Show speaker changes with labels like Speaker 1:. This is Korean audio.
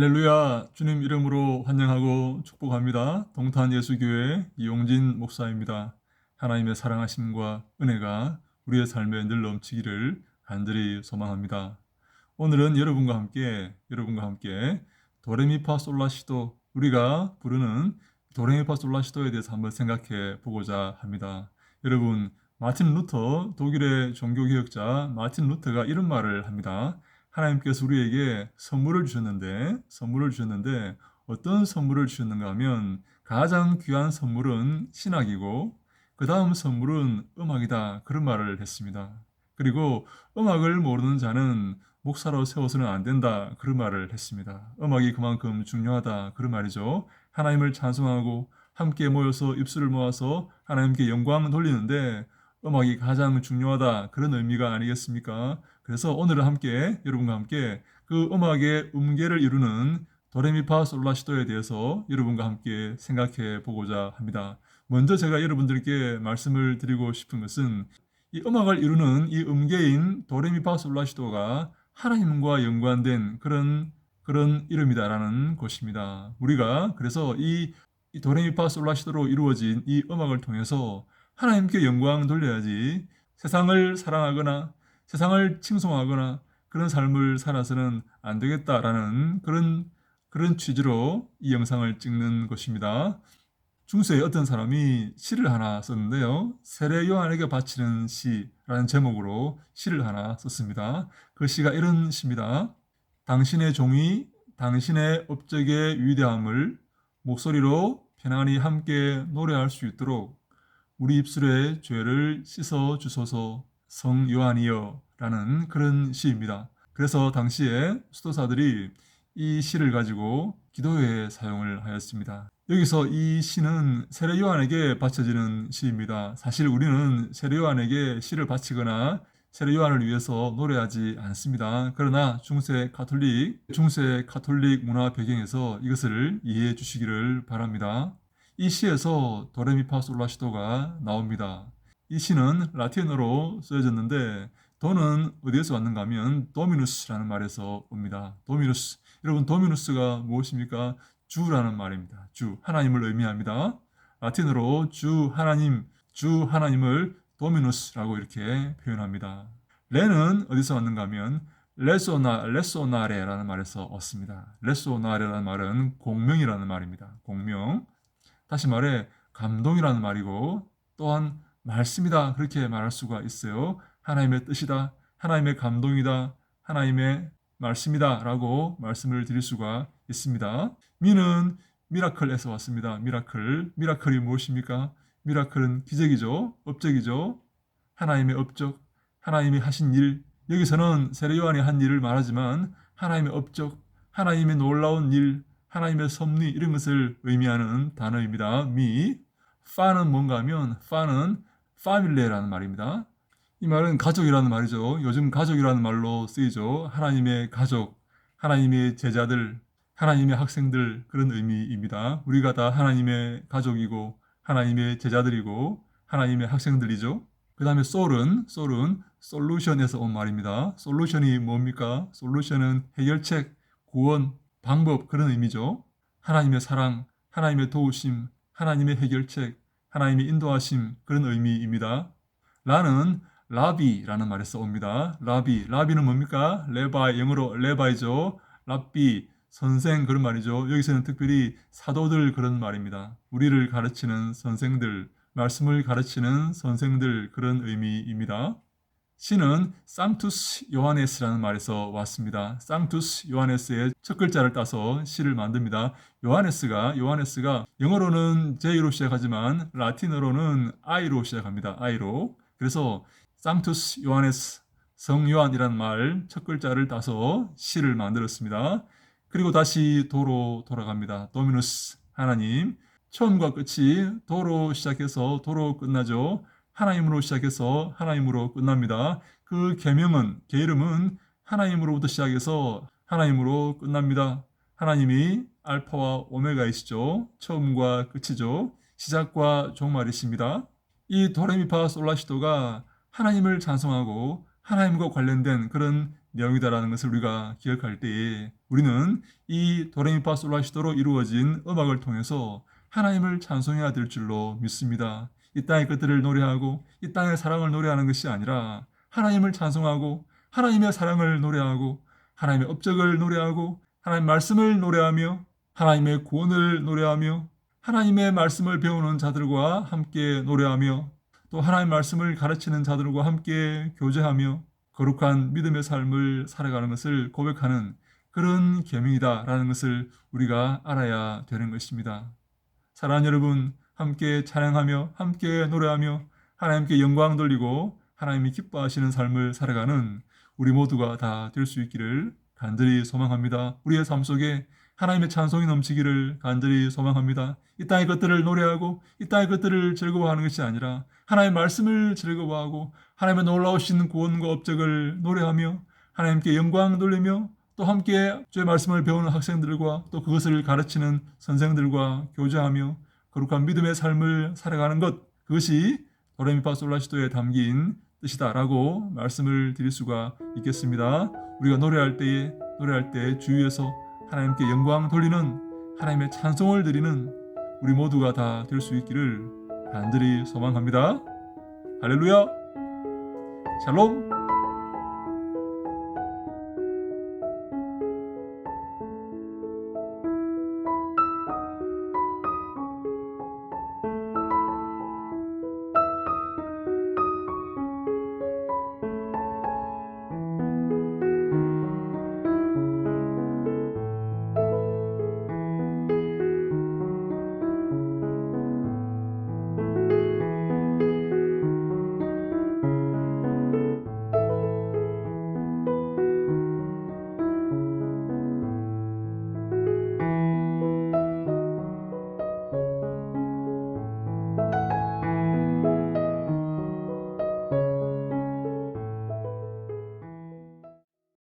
Speaker 1: 할렐루야 주님 이름으로 환영하고 축복합니다. 동탄 예수교회 이용진 목사입니다. 하나님의 사랑하심과 은혜가 우리의 삶에 늘 넘치기를 간절히 소망합니다. 오늘은 여러분과 함께 여러분과 함께 도레미파 솔라시도 우리가 부르는 도레미파 솔라시도에 대해서 한번 생각해 보고자 합니다. 여러분 마틴 루터 독일의 종교개혁자 마틴 루터가 이런 말을 합니다. 하나님께서 우리에게 선물을 주셨는데 선물을 주셨는데 어떤 선물을 주셨는가 하면 가장 귀한 선물은 신학이고 그 다음 선물은 음악이다 그런 말을 했습니다. 그리고 음악을 모르는 자는 목사로 세워서는 안 된다 그런 말을 했습니다. 음악이 그만큼 중요하다 그런 말이죠. 하나님을 찬송하고 함께 모여서 입술을 모아서 하나님께 영광 돌리는데 음악이 가장 중요하다 그런 의미가 아니겠습니까? 그래서 오늘은 함께 여러분과 함께 그 음악의 음계를 이루는 도레미파 솔라시도에 대해서 여러분과 함께 생각해 보고자 합니다. 먼저 제가 여러분들께 말씀을 드리고 싶은 것은 이 음악을 이루는 이 음계인 도레미파 솔라시도가 하나님과 연관된 그런 그런 이름이다라는 것입니다. 우리가 그래서 이, 이 도레미파 솔라시도로 이루어진 이 음악을 통해서 하나님께 영광 돌려야지 세상을 사랑하거나 세상을 칭송하거나 그런 삶을 살아서는 안 되겠다라는 그런 그런 취지로 이 영상을 찍는 것입니다. 중세의 어떤 사람이 시를 하나 썼는데요. 세례 요한에게 바치는 시라는 제목으로 시를 하나 썼습니다. 그 시가 이런 시입니다. 당신의 종이 당신의 업적의 위대함을 목소리로 편안히 함께 노래할 수 있도록 우리 입술의 죄를 씻어 주소서 성 요한이여 라는 그런 시입니다. 그래서 당시에 수도사들이 이 시를 가지고 기도회에 사용을 하였습니다. 여기서 이 시는 세례 요한에게 바쳐지는 시입니다. 사실 우리는 세례 요한에게 시를 바치거나 세례 요한을 위해서 노래하지 않습니다. 그러나 중세 카톨릭, 중세 카톨릭 문화 배경에서 이것을 이해해 주시기를 바랍니다. 이 시에서 도레미파 솔라시도가 나옵니다. 이 시는 라틴어로 쓰여졌는데 도는 어디에서 왔는가 하면 도미누스라는 말에서 옵니다. 도미누스. 여러분 도미누스가 무엇입니까? 주라는 말입니다. 주. 하나님을 의미합니다. 라틴어로 주 하나님, 주 하나님을 도미누스라고 이렇게 표현합니다. 레는 어디서 왔는가 하면 레소나 레소나레라는 말에서 얻습니다. 레소나레라는 말은 공명이라는 말입니다. 공명. 다시 말해 감동이라는 말이고 또한 말씀이다 그렇게 말할 수가 있어요. 하나님의 뜻이다, 하나님의 감동이다, 하나님의 말씀이다 라고 말씀을 드릴 수가 있습니다. 미는 미라클에서 왔습니다. 미라클. 미라클이 무엇입니까? 미라클은 기적이죠. 업적이죠. 하나님의 업적, 하나님이 하신 일. 여기서는 세례 요한이 한 일을 말하지만 하나님의 업적, 하나님의 놀라운 일, 하나님의 섭리 이런 것을 의미하는 단어입니다. 미. 파는 뭔가 하면 파는 파밀레라는 말입니다. 이 말은 가족이라는 말이죠. 요즘 가족이라는 말로 쓰이죠. 하나님의 가족, 하나님의 제자들, 하나님의 학생들 그런 의미입니다. 우리가 다 하나님의 가족이고 하나님의 제자들이고 하나님의 학생들이죠. 그 다음에 솔은 솔은 솔루션에서 온 말입니다. 솔루션이 뭡니까? 솔루션은 해결책, 구원, 방법 그런 의미죠. 하나님의 사랑, 하나님의 도우심, 하나님의 해결책, 하나님의 인도하심 그런 의미입니다. 라는 라비라는 말에서 옵니다. 라비, 라비는 뭡니까? 레바이, 영어로 레바이죠. 랍비, 선생 그런 말이죠. 여기서는 특별히 사도들 그런 말입니다. 우리를 가르치는 선생들, 말씀을 가르치는 선생들 그런 의미입니다. 시는 쌍투스 요하네스라는 말에서 왔습니다. 쌍투스 요하네스의 첫 글자를 따서 시를 만듭니다. 요하네스가 요하네스가 영어로는 J로 시작하지만 라틴어로는 I로 시작합니다. I로. 그래서 쌍투스 요하네스 성 요한이라는 말첫 글자를 따서 시를 만들었습니다. 그리고 다시 도로 돌아갑니다. 도미누스 하나님 처음과 끝이 도로 시작해서 도로 끝나죠. 하나님으로 시작해서 하나님으로 끝납니다. 그 계명은 계름은 하나님으로부터 시작해서 하나님으로 끝납니다. 하나님이 알파와 오메가이시죠. 처음과 끝이죠. 시작과 종말이십니다. 이 도레미파 솔라시도가 하나님을 찬송하고 하나님과 관련된 그런 내용이다라는 것을 우리가 기억할 때에 우리는 이 도레미파 솔라시도로 이루어진 음악을 통해서 하나님을 찬송해야 될 줄로 믿습니다. 이 땅의 것들을 노래하고 이 땅의 사랑을 노래하는 것이 아니라 하나님을 찬송하고 하나님의 사랑을 노래하고 하나님의 업적을 노래하고 하나님 말씀을 노래하며 하나님의 구원을 노래하며 하나님의 말씀을 배우는 자들과 함께 노래하며 또 하나님 말씀을 가르치는 자들과 함께 교제하며 거룩한 믿음의 삶을 살아가는 것을 고백하는 그런 계명이다라는 것을 우리가 알아야 되는 것입니다. 사랑하는 여러분, 함께 찬양하며 함께 노래하며 하나님께 영광 돌리고 하나님이 기뻐하시는 삶을 살아가는 우리 모두가 다 될 수 있기를 간절히 소망합니다. 우리의 삶 속에 하나님의 찬송이 넘치기를 간절히 소망합니다. 이 땅의 것들을 노래하고 이 땅의 것들을 즐거워하는 것이 아니라 하나님의 말씀을 즐거워하고 하나님의 놀라우신 구원과 업적을 노래하며 하나님께 영광 돌리며 또 함께 주의 말씀을 배우는 학생들과 또 그것을 가르치는 선생들과 교제하며 거룩한 믿음의 삶을 살아가는 것 그것이 도레미파 솔라시도에 담긴 뜻이다라고 말씀을 드릴 수가 있겠습니다. 우리가 노래할 때에 노래할 때 주위에서 하나님께 영광 돌리는 하나님의 찬송을 드리는 우리 모두가 다 될 수 있기를 간절히 소망합니다. 할렐루야. 샬롬.